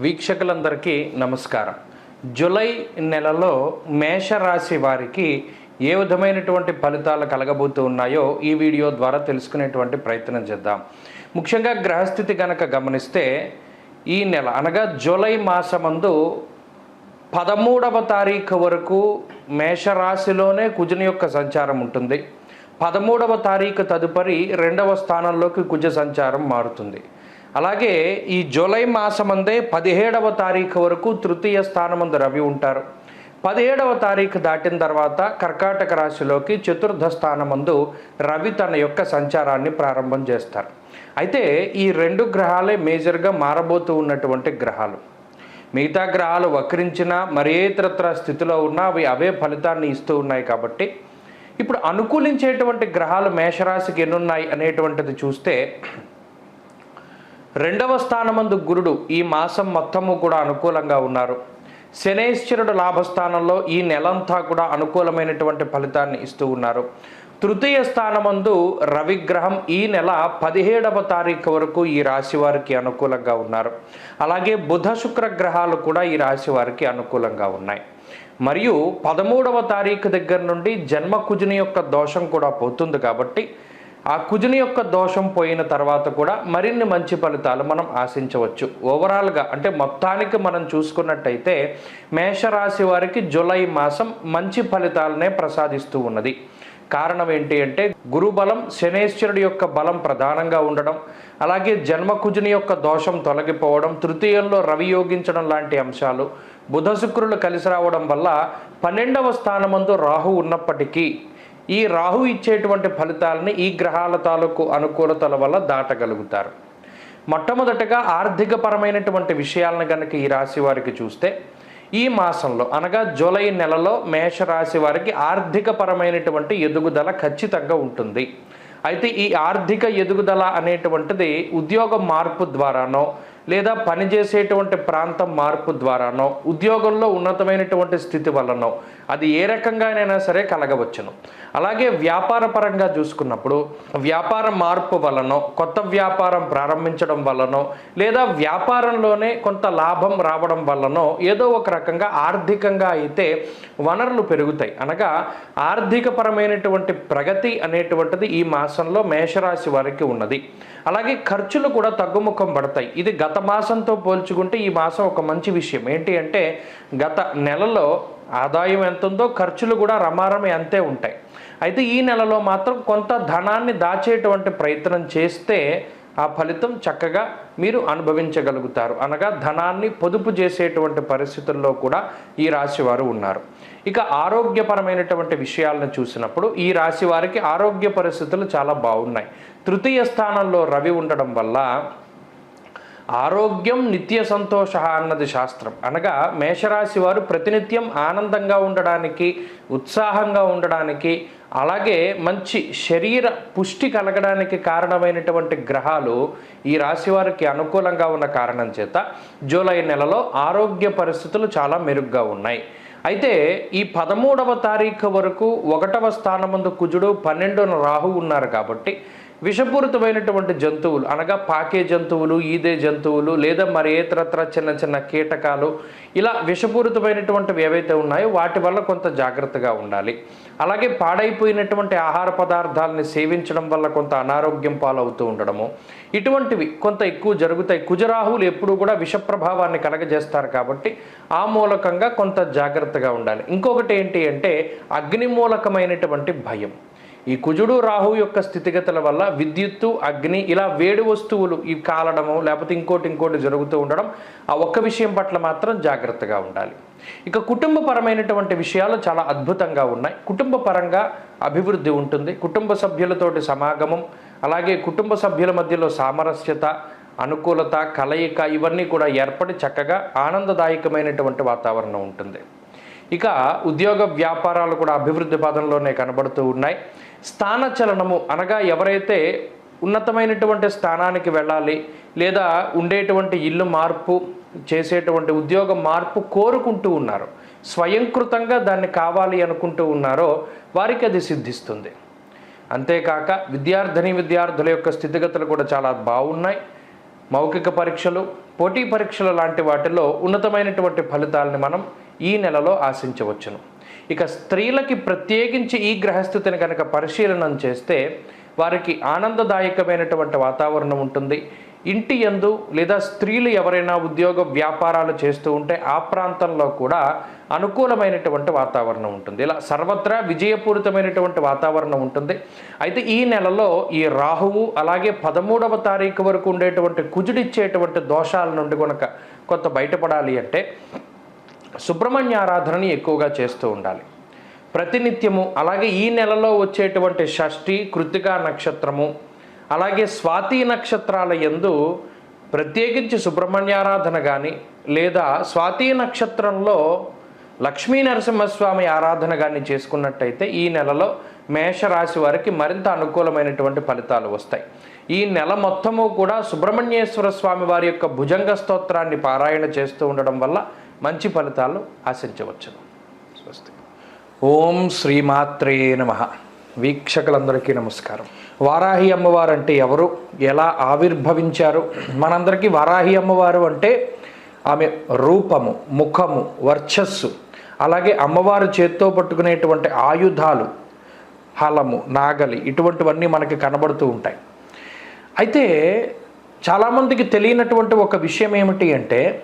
వీక్షకులందరికీ నమస్కారం. జూలై నెలలో మేషరాశి వారికి ఏ విధమైనటువంటి ఫలితాలు కలగబోతూ ఉన్నాయో ఈ వీడియో ద్వారా తెలుసుకునేటువంటి ప్రయత్నం చేద్దాం. ముఖ్యంగా గ్రహస్థితి గనక గమనిస్తే ఈ నెల అనగా జూలై మాసమందు పదమూడవ తారీఖు వరకు మేషరాశిలోనే కుజుని యొక్క సంచారం ఉంటుంది. పదమూడవ తారీఖు తదుపరి రెండవ స్థానంలోకి కుజ సంచారం మారుతుంది. అలాగే ఈ జూలై మాసమందే పదిహేడవ తారీఖు వరకు తృతీయ స్థానమందు రవి ఉంటారు. పదిహేడవ తారీఖు దాటిన తర్వాత కర్కాటక రాశిలోకి చతుర్థ స్థానమందు రవి తన యొక్క సంచారాన్ని ప్రారంభం చేస్తారు. అయితే ఈ రెండు గ్రహాలే మేజర్గా మారబోతూ ఉన్నటువంటి గ్రహాలు. మిగతా గ్రహాలు వక్రించినా మరేతరత్ర స్థితిలో ఉన్నా అవి అవే ఫలితాన్ని ఇస్తూ ఉన్నాయి కాబట్టి ఇప్పుడు అనుకూలించేటువంటి గ్రహాలు మేషరాశికి ఎన్నున్నాయి అనేటువంటిది చూస్తే రెండవ స్థానమందు గురుడు ఈ మాసం మొత్తము కూడా అనుకూలంగా ఉన్నారు. శనేశ్వరుడు లాభస్థానంలో ఈ నెలంతా కూడా అనుకూలమైనటువంటి ఫలితాన్ని ఇస్తూ ఉన్నారు. తృతీయ స్థానమందు రవిగ్రహం ఈ నెల పదిహేడవ తారీఖు వరకు ఈ రాశి వారికి అనుకూలంగా ఉన్నారు. అలాగే బుధ శుక్ర గ్రహాలు కూడా ఈ రాశి వారికి అనుకూలంగా ఉన్నాయి. మరియు పదమూడవ తారీఖు దగ్గర నుండి జన్మ కుజుని యొక్క దోషం కూడా పోతుంది కాబట్టి ఆ కుజుని యొక్క దోషం పోయిన తర్వాత కూడా మరిన్ని మంచి ఫలితాలు మనం ఆశించవచ్చు. ఓవరాల్గా అంటే మొత్తానికి మనం చూసుకున్నట్టయితే మేషరాశి వారికి జూలై మాసం మంచి ఫలితాలనే ప్రసాదిస్తూ ఉన్నది. కారణం ఏంటి అంటే గురుబలం శనేశ్వరుడి యొక్క బలం ప్రధానంగా ఉండడం అలాగే జన్మకుజుని యొక్క దోషం తొలగిపోవడం తృతీయంలో రవి యోగించడం లాంటి అంశాలు బుధ శుక్రులు కలిసి రావడం వల్ల పన్నెండవ స్థానమందు రాహు ఉన్నప్పటికీ ఈ రాహు ఇచ్చేటువంటి ఫలితాలని ఈ గ్రహాల తాలూకు అనుకూలతల వల్ల దాటగలుగుతారు. మొట్టమొదటగా ఆర్థికపరమైనటువంటి విషయాలను కనుక ఈ రాశి వారికి చూస్తే ఈ మాసంలో అనగా జూలై నెలలో మేషరాశి వారికి ఆర్థికపరమైనటువంటి ఎదుగుదల ఖచ్చితంగా ఉంటుంది. అయితే ఈ ఆర్థిక ఎదుగుదల అనేటువంటిది ఉద్యోగ మార్పు ద్వారానో లేదా పనిచేసేటువంటి ప్రాంతం మార్పు ద్వారానో ఉద్యోగంలో ఉన్నతమైనటువంటి స్థితి వల్లనో అది ఏ రకంగానైనా సరే కలగవచ్చును. అలాగే వ్యాపార పరంగా చూసుకున్నప్పుడు వ్యాపార మార్పు వలనో కొత్త వ్యాపారం ప్రారంభించడం వల్లనో లేదా వ్యాపారంలోనే కొంత లాభం రావడం వల్లనో ఏదో ఒక రకంగా ఆర్థికంగా అయితే వనరులు పెరుగుతాయి. అనగా ఆర్థికపరమైనటువంటి ప్రగతి అనేటువంటిది ఈ మాసంలో మేషరాశి వారికి ఉన్నది. అలాగే ఖర్చులు కూడా తగ్గుముఖం పడతాయి. ఇది గత మాసంతో పోల్చుకుంటే ఈ మాసం ఒక మంచి విషయం. ఏంటి అంటే గత నెలలో ఆదాయం ఎంత ఉందో ఖర్చులు కూడా రమారమి అంతే ఉంటాయి. అయితే ఈ నెలలో మాత్రం కొంత ధనాన్ని దాచేటువంటి ప్రయత్నం చేస్తే ఆ ఫలితం చక్కగా మీరు అనుభవించగలుగుతారు. అనగా ధనాన్ని పొదుపు చేసేటువంటి పరిస్థితుల్లో కూడా ఈ రాశి వారు ఉన్నారు. ఇక ఆరోగ్యపరమైనటువంటి విషయాలను చూసినప్పుడు ఈ రాశి వారికి ఆరోగ్య పరిస్థితులు చాలా బాగున్నాయి. తృతీయ స్థానంలో రవి ఉండడం వల్ల ఆరోగ్యం నిత్య సంతోష అన్నది శాస్త్రం. అనగా మేషరాశి వారు ప్రతినిత్యం ఆనందంగా ఉండడానికి ఉత్సాహంగా ఉండడానికి అలాగే మంచి శరీర పుష్టి కలగడానికి కారణమైనటువంటి గ్రహాలు ఈ రాశి వారికి అనుకూలంగా ఉన్న కారణం చేత జూలై నెలలో ఆరోగ్య పరిస్థితులు చాలా మెరుగ్గా ఉన్నాయి. అయితే ఈ పదమూడవ తారీఖు వరకు ఒకటవ స్థానమందు కుజుడు పన్నెండున రాహు ఉన్నారు కాబట్టి విషపూరితమైనటువంటి జంతువులు అనగా పాకే జంతువులు ఈదే జంతువులు లేదా మరి ఏతరత్ర చిన్న చిన్న కీటకాలు ఇలా విషపూరితమైనటువంటివి ఏవైతే ఉన్నాయో వాటి వల్ల కొంత జాగ్రత్తగా ఉండాలి. అలాగే పాడైపోయినటువంటి ఆహార పదార్థాలని సేవించడం వల్ల కొంత అనారోగ్యం పాలవుతూ ఉండడము. ఇటువంటివి కొంత ఎక్కువ జరుగుతాయి. కుజరాహువులు ఎప్పుడూ కూడా విష ప్రభావాన్ని కలగజేస్తారు కాబట్టి ఆ మూలకంగా కొంత జాగ్రత్తగా ఉండాలి. ఇంకొకటి ఏంటి అంటే అగ్ని మూలకమైనటువంటి భయం. ఈ కుజుడు రాహు యొక్క స్థితిగతుల వల్ల విద్యుత్తు అగ్ని ఇలా వేడి వస్తువులు ఈ కాలడము లేకపోతే ఇంకోటి ఇంకోటి జరుగుతూ ఉండడం ఆ ఒక్క విషయం పట్ల మాత్రం జాగ్రత్తగా ఉండాలి. ఇక కుటుంబపరమైనటువంటి విషయాలు చాలా అద్భుతంగా ఉన్నాయి. కుటుంబ పరంగా అభివృద్ధి ఉంటుంది. కుటుంబ సభ్యులతోటి సమాగమం అలాగే కుటుంబ సభ్యుల మధ్యలో సామరస్యత అనుకూలత కలయిక ఇవన్నీ కూడా ఏర్పడి చక్కగా ఆనందదాయకమైనటువంటి వాతావరణం ఉంటుంది. ఇక ఉద్యోగ వ్యాపారాలు కూడా అభివృద్ధి పదంలోనే కనబడుతూ ఉన్నాయి. స్థానచలనము అనగా ఎవరైతే ఉన్నతమైనటువంటి స్థానానికి వెళ్ళాలి లేదా ఉండేటువంటి ఇల్లు మార్పు చేసేటువంటి ఉద్యోగ మార్పు కోరుకుంటూ ఉన్నారు స్వయంకృతంగా దాన్ని కావాలి అనుకుంటూ ఉన్నారో వారికి అది సిద్ధిస్తుంది. అంతేకాక విద్యార్థిని విద్యార్థుల యొక్క స్థితిగతులు కూడా చాలా బాగున్నాయి. మౌఖిక పరీక్షలు పోటీ పరీక్షలు లాంటి వాటిలో ఉన్నతమైనటువంటి ఫలితాలని మనం ఈ నెలలో ఆశించవచ్చును. ఇక స్త్రీలకి ప్రత్యేకించి ఈ గ్రహస్థితిని కనుక పరిశీలనం చేస్తే వారికి ఆనందదాయకమైనటువంటి వాతావరణం ఉంటుంది. ఇంటి యందు లేదా స్త్రీలు ఎవరైనా ఉద్యోగ వ్యాపారాలు చేస్తూ ఉంటే ఆ ప్రాంతంలో కూడా అనుకూలమైనటువంటి వాతావరణం ఉంటుంది. ఇలా సర్వత్రా విజయపూరితమైనటువంటి వాతావరణం ఉంటుంది. అయితే ఈ నెలలో ఈ రాహువు అలాగే పదమూడవ తారీఖు వరకు ఉండేటువంటి కుజుడిచ్చేటువంటి దోషాల నుండి కనుక కొంత బయటపడాలి అంటే సుబ్రహ్మణ్య ఆరాధనని ఎక్కువగా చేస్తూ ఉండాలి. ప్రతినిత్యము అలాగే ఈ నెలలో వచ్చేటువంటి షష్ఠి కృతికా నక్షత్రము అలాగే స్వాతి నక్షత్రాల యందు ప్రత్యేకించి సుబ్రహ్మణ్యారాధన కానీ లేదా స్వాతి నక్షత్రంలో లక్ష్మీ నరసింహస్వామి ఆరాధన కానీ చేసుకున్నట్టయితే ఈ నెలలో మేషరాశి వారికి మరింత అనుకూలమైనటువంటి ఫలితాలు వస్తాయి. ఈ నెల మొత్తము కూడా సుబ్రహ్మణ్యేశ్వర స్వామి వారి యొక్క భుజంగ స్తోత్రాన్ని పారాయణ చేస్తూ ఉండడం వల్ల మంచి ఫలితాలు ఆశించవచ్చు స్వస్తి. ఓం శ్రీమాత్రే నమ. వీక్షకులందరికీ నమస్కారం. వారాహి అమ్మవారు అంటే ఎవరు? ఎలా ఆవిర్భవించారు? మనందరికీ వారాహి అమ్మవారు అంటే ఆమె రూపము ముఖము వర్చస్సు అలాగే అమ్మవారు చేత్తో పట్టుకునేటువంటి ఆయుధాలు హలము నాగలి ఇటువంటివన్నీ మనకి కనబడుతూ ఉంటాయి. అయితే చాలామందికి తెలియనటువంటి ఒక విషయం ఏమిటి అంటే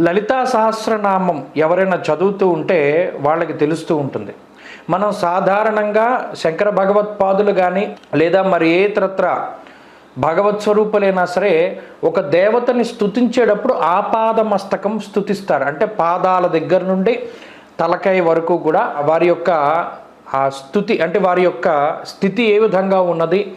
లలితా సహస్రనామం ఎవరైనా చదువుతూ ఉంటే వాళ్ళకి తెలుస్తూ ఉంటుంది. మనం సాధారణంగా శంకర భగవత్పాదులు కానీ లేదా మరి ఏ ఇతరత్ర భగవత్ స్వరూపులైనా సరే ఒక దేవతని స్థుతించేటప్పుడు ఆపాద మస్తకం అంటే పాదాల దగ్గర నుండి తలకాయ వరకు కూడా వారి యొక్క ఆ స్థుతి అంటే వారి యొక్క స్థితి ఏ విధంగా ఉన్నది